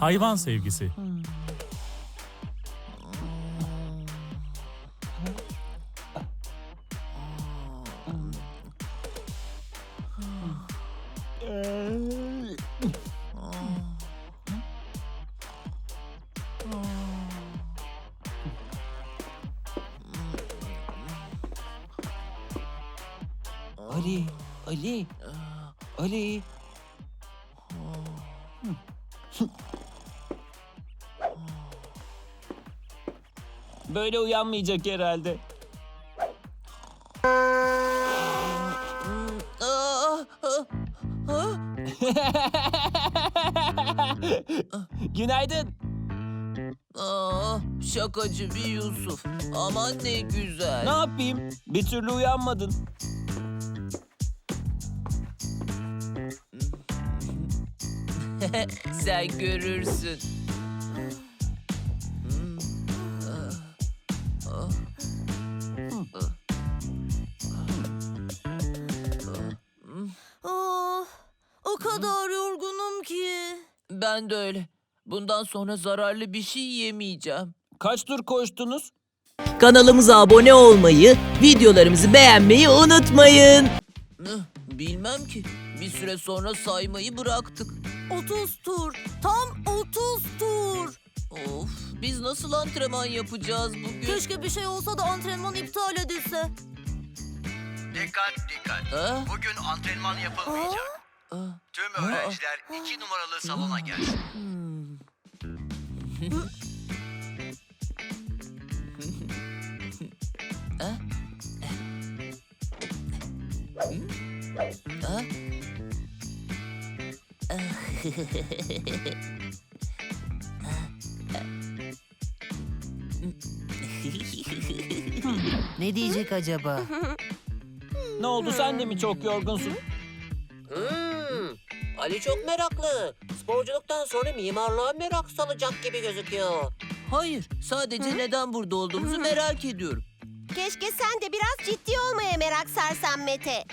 Hayvan sevgisi. Böyle uyanmayacak herhalde. Günaydın. Aa, şakacı bir Yusuf. Aman ne güzel. Ne yapayım? Bir türlü uyanmadın. Sen görürsün. Kadar yorgunum ki. Ben de öyle. Bundan sonra zararlı bir şey yemeyeceğim. Kaç tur koştunuz? Kanalımıza abone olmayı, videolarımızı beğenmeyi unutmayın. Bilmem ki. Bir süre sonra saymayı bıraktık. 30 tur. Tam 30 tur. Of, biz nasıl antrenman yapacağız bugün? Keşke bir şey olsa da antrenman iptal edilse. Dikkat dikkat. Ha? Bugün antrenman yapılmayacak. Tüm öğrenciler iki numaralı salona gelsin. Ne diyecek acaba? Ne oldu sen de mi çok yorgunsun? Ali çok meraklı. Sporculuktan sonra mimarlığa merak salacak gibi gözüküyor. Hayır, sadece neden burada olduğumuzu merak ediyorum. Keşke sen de biraz ciddi olmaya merak sarsan Mete.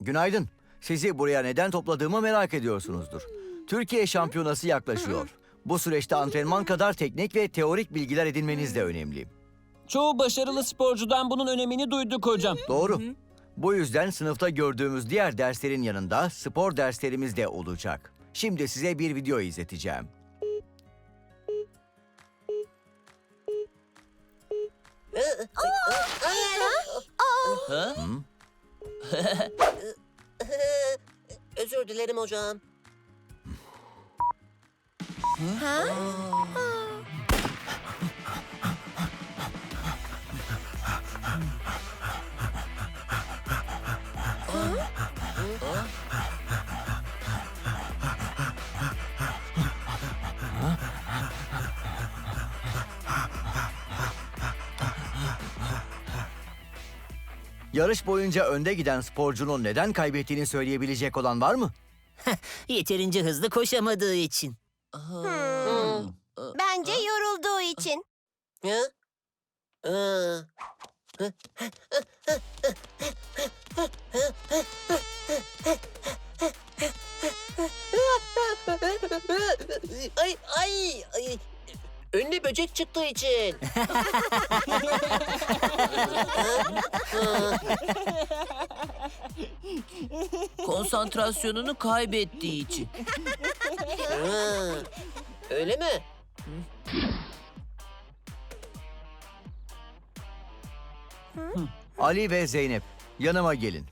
Günaydın. Sizi buraya neden topladığımı merak ediyorsunuzdur. Türkiye şampiyonası yaklaşıyor. Bu süreçte antrenman kadar teknik ve teorik bilgiler edinmeniz de önemli. Çoğu başarılı sporcudan bunun önemini duyduk hocam. Doğru. Bu yüzden sınıfta gördüğümüz diğer derslerin yanında spor derslerimiz de olacak. Şimdi size bir video izleteceğim. Ha? Hı? Özür dilerim hocam. Yarış boyunca önde giden sporcunun neden kaybettiğini söyleyebilecek olan var mı? Yeterince hızlı koşamadığı için. Ha. Bence yorulduğu için. Ha? Aa, ay ay ay. Önüne böcek çıktığı için. Konsantrasyonunu kaybettiği için. Ha, öyle mi? Ali ve Zeynep, yanıma gelin.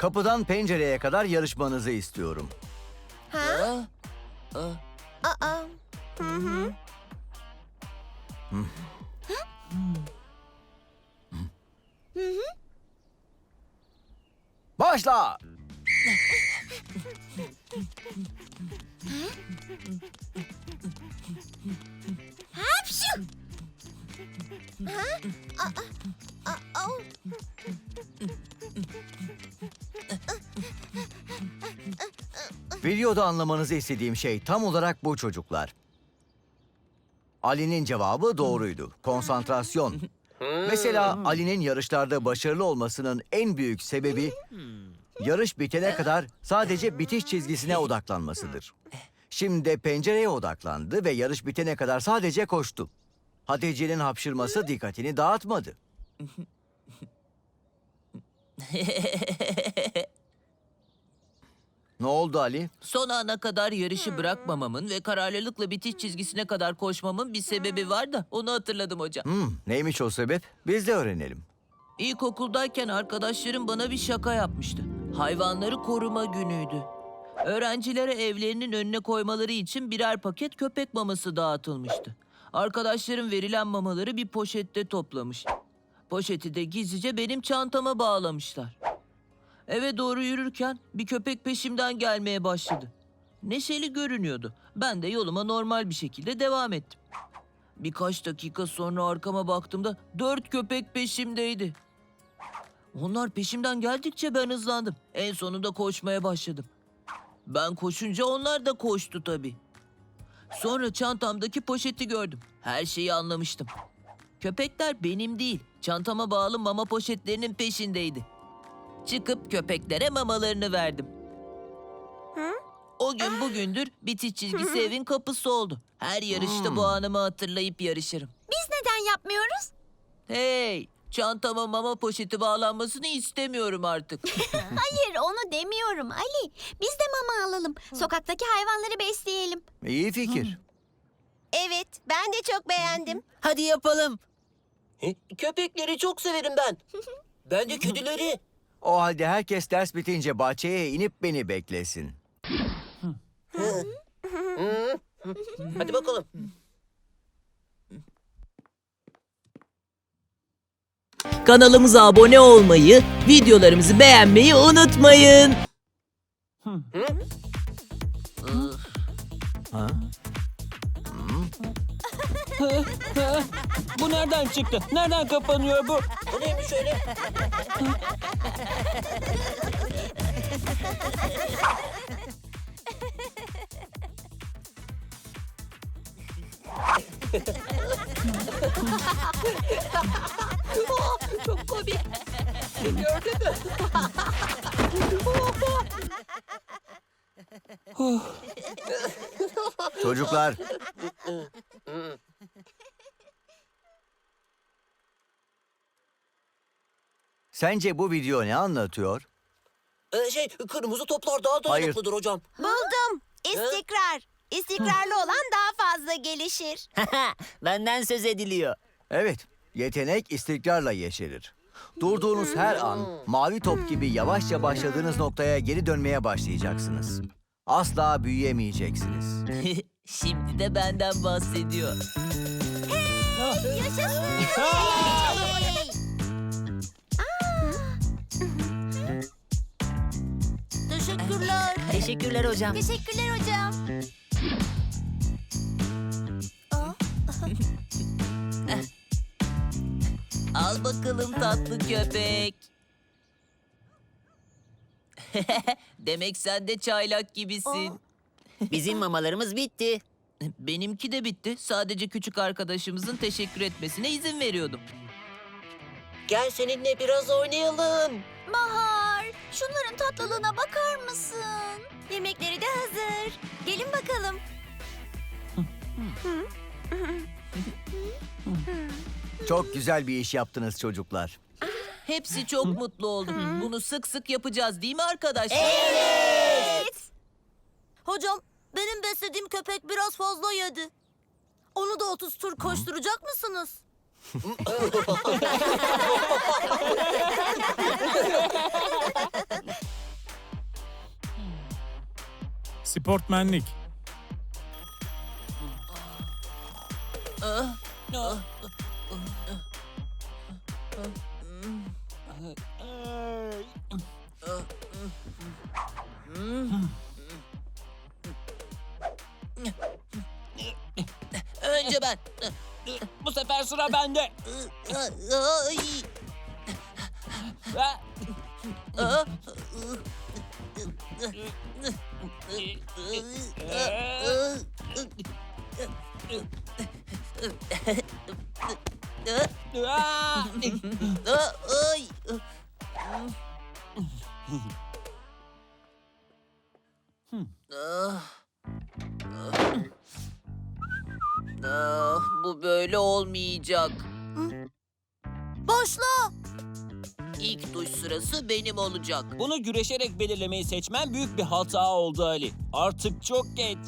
Kapıdan pencereye kadar yarışmanızı istiyorum. Ha? Aa. Hı hı. Videoda anlamanızı istediğim şey tam olarak bu çocuklar. Ali'nin cevabı doğruydu. Konsantrasyon. Mesela Ali'nin yarışlarda başarılı olmasının en büyük sebebi yarış bitene kadar sadece bitiş çizgisine odaklanmasıdır. Şimdi pencereye odaklandı ve yarış bitene kadar sadece koştu. Hatice'nin hapşırması dikkatini dağıtmadı. ne oldu Ali? Son ana kadar yarışı bırakmamamın ve kararlılıkla bitiş çizgisine kadar koşmamın bir sebebi var da onu hatırladım hocam. Hmm, neymiş o sebep? Biz de öğrenelim. İlkokuldayken arkadaşlarım bana bir şaka yapmıştı. Hayvanları koruma günüydü. Öğrencilere evlerinin önüne koymaları için birer paket köpek maması dağıtılmıştı. Arkadaşlarım verilen mamaları bir poşette toplamış. Poşeti de gizlice benim çantama bağlamışlar. Eve doğru yürürken bir köpek peşimden gelmeye başladı. Neşeli görünüyordu. Ben de yoluma normal bir şekilde devam ettim. Birkaç dakika sonra arkama baktığımda dört köpek peşimdeydi. Onlar peşimden geldikçe ben hızlandım. En sonunda koşmaya başladım. Ben koşunca onlar da koştu tabii. Sonra çantamdaki poşeti gördüm. Her şeyi anlamıştım. Köpekler benim değil, çantama bağlı mama poşetlerinin peşindeydi. Çıkıp köpeklere mamalarını verdim. O gün bugündür bitiş çizgisi evin kapısı oldu. Her yarışta bu anımı hatırlayıp yarışırım. Biz neden yapmıyoruz? Hey, çantama mama poşeti bağlanmasını istemiyorum artık. Hayır onu demiyorum Ali. Biz de mama alalım. Sokaktaki hayvanları besleyelim. İyi fikir. Evet ben de çok beğendim. Hadi yapalım. Köpekleri çok severim ben. Ben de kedileri. O halde herkes ders bitince bahçeye inip beni beklesin. Hadi bakalım. Kanalımıza abone olmayı, videolarımızı beğenmeyi unutmayın. Ha? Bu nereden çıktı? Nereden kapanıyor bu? Bu neymiş öyle? Çok komik. Gördün mü? Çocuklar. Sence bu video ne anlatıyor? Ee, şey, kırmızı toplar daha dayanıklıdır hocam. Buldum. İstikrar. İstikrarlı olan daha fazla gelişir. Benden söz ediliyor. Evet, yetenek istikrarla yeşerir. Durduğunuz her an mavi top gibi yavaşça başladığınız noktaya geri dönmeye başlayacaksınız. Asla büyüyemeyeceksiniz. Şimdi de benden bahsediyor. Teşekkürler. Teşekkürler hocam. Teşekkürler hocam. Al bakalım tatlı köpek. Demek sen de çaylak gibisin. Bizim mamalarımız bitti. Benimki de bitti. Sadece küçük arkadaşımızın teşekkür etmesine izin veriyordum. Gel seninle biraz oynayalım. Şunların tatlılığına bakar mısın? Yemekleri de hazır. Gelin bakalım. Çok güzel bir iş yaptınız çocuklar. Hepsi çok mutlu oldu. Bunu sık sık yapacağız değil mi arkadaşlar? Evet. Hocam, benim beslediğim köpek biraz fazla yedi. Onu da 30 tur koşturacak mısınız? Sportmenlik. Önce ben. Bu sefer sıra bende. ay. Ah. Ah, bu böyle olmayacak. Duş sırası benim olacak. Bunu güreşerek belirlemeyi seçmen büyük bir hata oldu Ali. Artık çok geç.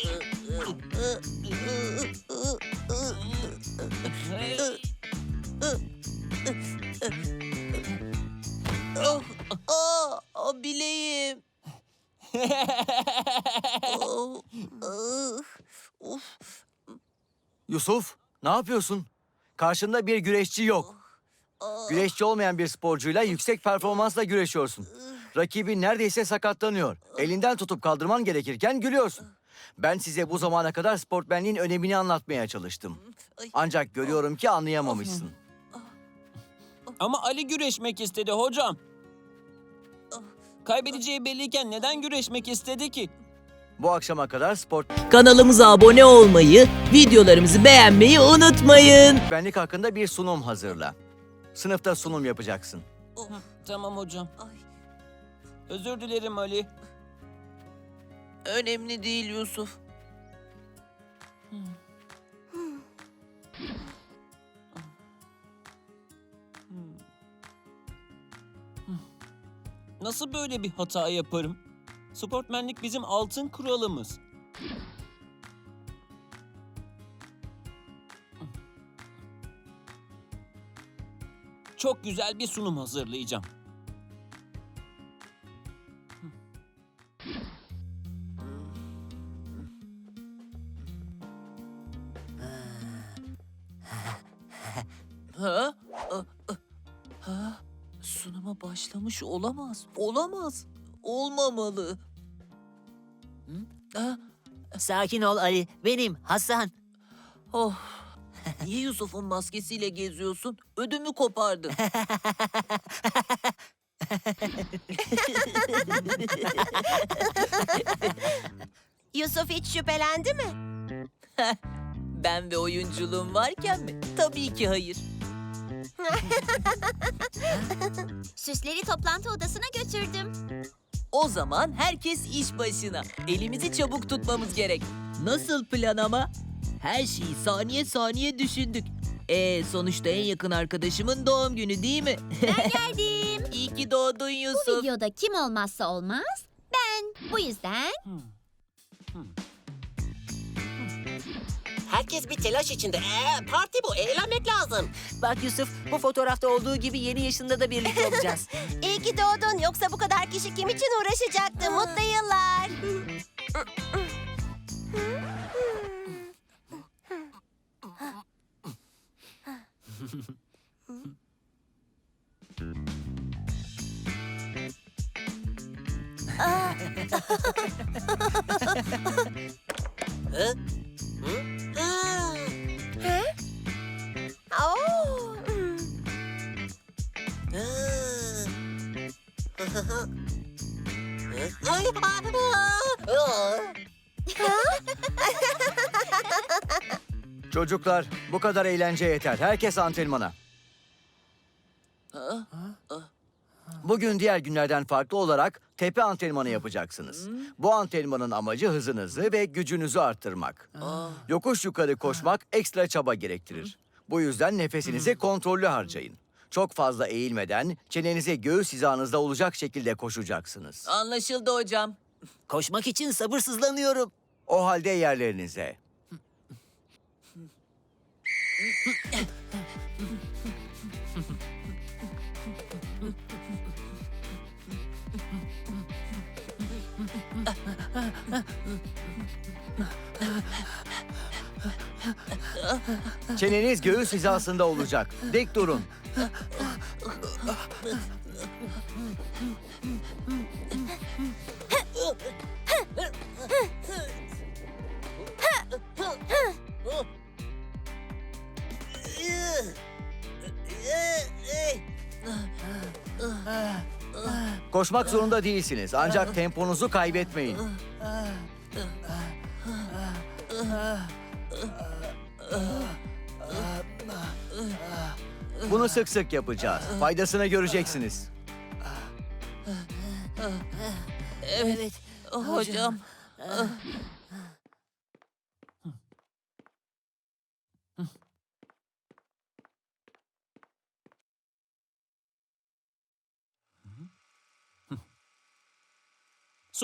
Yusuf, ne yapıyorsun? Karşında bir güreşçi yok. Aa, Güreşçi olmayan bir sporcuyla yüksek performansla güreşiyorsun. Rakibin neredeyse sakatlanıyor. Elinden tutup kaldırman gerekirken gülüyorsun. Ben size bu zamana kadar sportmenliğin önemini anlatmaya çalıştım. Ancak görüyorum ki anlayamamışsın. Ama Ali güreşmek istedi hocam. Kaybedeceği belliyken neden güreşmek istedi ki? Bu akşama kadar Kanalımıza abone olmayı, videolarımızı beğenmeyi unutmayın. sportmenlik hakkında bir sunum hazırla. Sınıfta sunum yapacaksın. Tamam hocam. Ay. Özür dilerim Ali. önemli değil Yusuf. Nasıl böyle bir hata yaparım? Sportmenlik bizim altın kuralımız. Çok güzel bir sunum hazırlayacağım. Ha? Ha? Sunuma başlamış olamaz. Olamaz. Olmamalı. Hı? Ah, Sakin ol Ali, benim Hasan. Oh. Niye Yusuf'un maskesiyle geziyorsun? Ödümü kopardın. Yusuf hiç şüphelendi mi? ben ve oyunculuğum varken mi? Tabii ki hayır. Süsleri toplantı odasına götürdüm. O zaman herkes iş başına. Elimizi çabuk tutmamız gerek. Nasıl plan ama? Her şeyi saniye saniye düşündük. E sonuçta en yakın arkadaşımın doğum günü değil mi? Geldim. İyi ki doğdun Bu Yusuf. videoda kim olmazsa olmaz? Ben. Bu yüzden Herkes bir telaş içinde. Ee, parti bu. Eğlenmek lazım. Bak Yusuf, bu fotoğrafta olduğu gibi yeni yaşında da birlikte olacağız. İyi ki doğdun. Yoksa bu kadar kişi kim için uğraşacaktı? Mutlu yıllar. Hı? Çocuklar, bu kadar eğlence yeter. Herkes antrenmana. Bugün diğer günlerden farklı olarak tepe antrenmanı yapacaksınız. Bu antrenmanın amacı hızınızı ve gücünüzü arttırmak. Yokuş yukarı koşmak ekstra çaba gerektirir. Bu yüzden nefesinizi kontrollü harcayın. Çok fazla eğilmeden çenenizi göğüs hizanızda olacak şekilde koşacaksınız. Anlaşıldı hocam. Koşmak için sabırsızlanıyorum. O halde yerlerinize. Çeneniz göğüs hizasında olacak. Dik durun. Koşmak zorunda değilsiniz ancak temponuzu kaybetmeyin. Bunu sık sık yapacağız. Faydasını göreceksiniz. Evet. Hocam.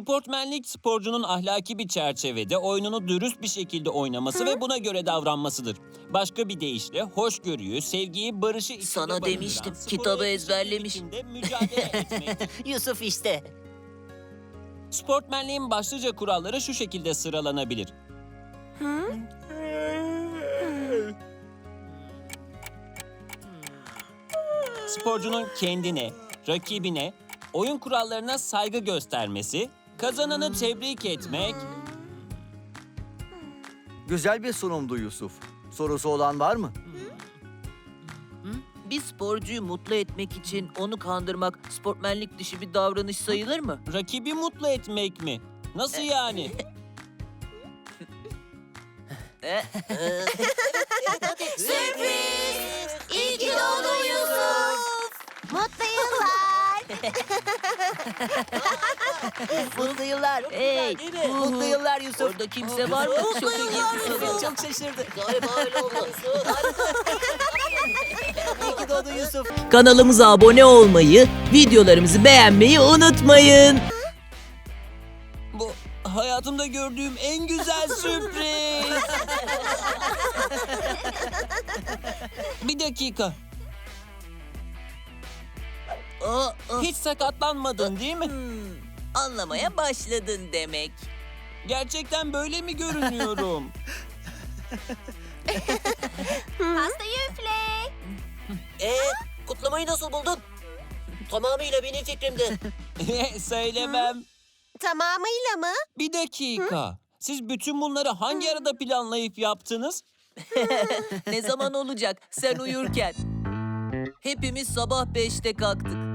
Sportmenlik sporcunun ahlaki bir çerçevede oyununu dürüst bir şekilde oynaması ve buna göre davranmasıdır. Başka bir deyişle hoşgörüyü, sevgiyi, barışı içinde Sana barındıran, demiştim, sporu kitabı yetişkinlik ezberlemiş. içinde mücadele etmektir. Yusuf işte. Sportmenliğin başlıca kuralları şu şekilde sıralanabilir. Sporcunun kendine, rakibine, oyun kurallarına saygı göstermesi, kazananı tebrik etmek, Güzel bir sunumdu Yusuf. Sorusu olan var mı? Bir sporcuyu mutlu etmek için onu kandırmak sportmenlik dışı bir davranış sayılır mı? rakibi mutlu etmek mi? Nasıl yani? Sürpriz! İyi ki doğdun Yusuf! Mutlu yıllar! Mutlu yıllar. Hey? Mutlu yıllar Yusuf. orada kimse var mı? Şoka girdi sanırım. Çok şaşırdı. Galiba öyle oldu. İyi ki doğdun Yusuf. Kanalımıza abone olmayı, videolarımızı beğenmeyi unutmayın. Bu hayatımda gördüğüm en güzel sürpriz. Bir dakika. Hiç sakatlanmadın değil mi? Anlamaya başladın demek. Gerçekten böyle mi görünüyorum? Pastayı üfle! Ee, kutlamayı nasıl buldun? Tamamıyla benim fikrimdi. Söylemem. Tamamıyla mı? Bir dakika. Siz bütün bunları hangi arada planlayıp yaptınız? Ne zaman olacak sen uyurken? Hepimiz sabah beşte kalktık.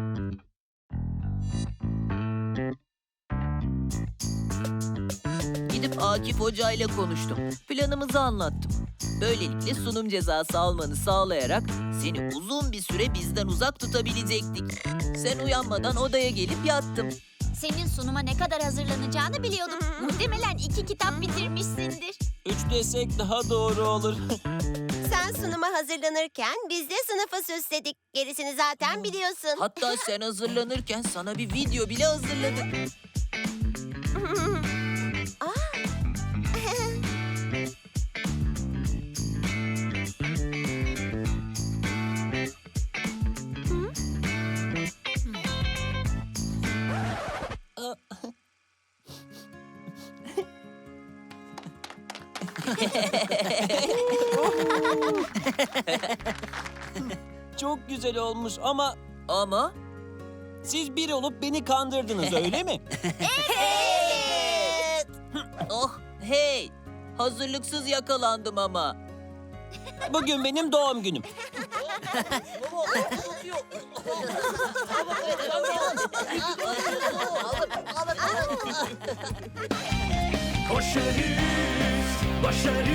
Akif Hoca ile konuştum. Planımızı anlattım. Böylelikle sunum cezası almanı sağlayarak seni uzun bir süre bizden uzak tutabilecektik. Sen uyanmadan odaya gelip yattım. Senin sunuma ne kadar hazırlanacağını biliyordum. Muhtemelen iki kitap bitirmişsindir. Üç desek daha doğru olur. Sen sunuma hazırlanırken biz de sınıfı süsledik. Gerisini zaten biliyorsun. Hatta sen hazırlanırken sana bir video bile hazırladık. Çok güzel olmuş ama Ama siz bir olup beni kandırdınız öyle mi? Evet! oh hey hazırlıksız yakalandım ama. Bugün benim doğum günüm. Koşarız, başarır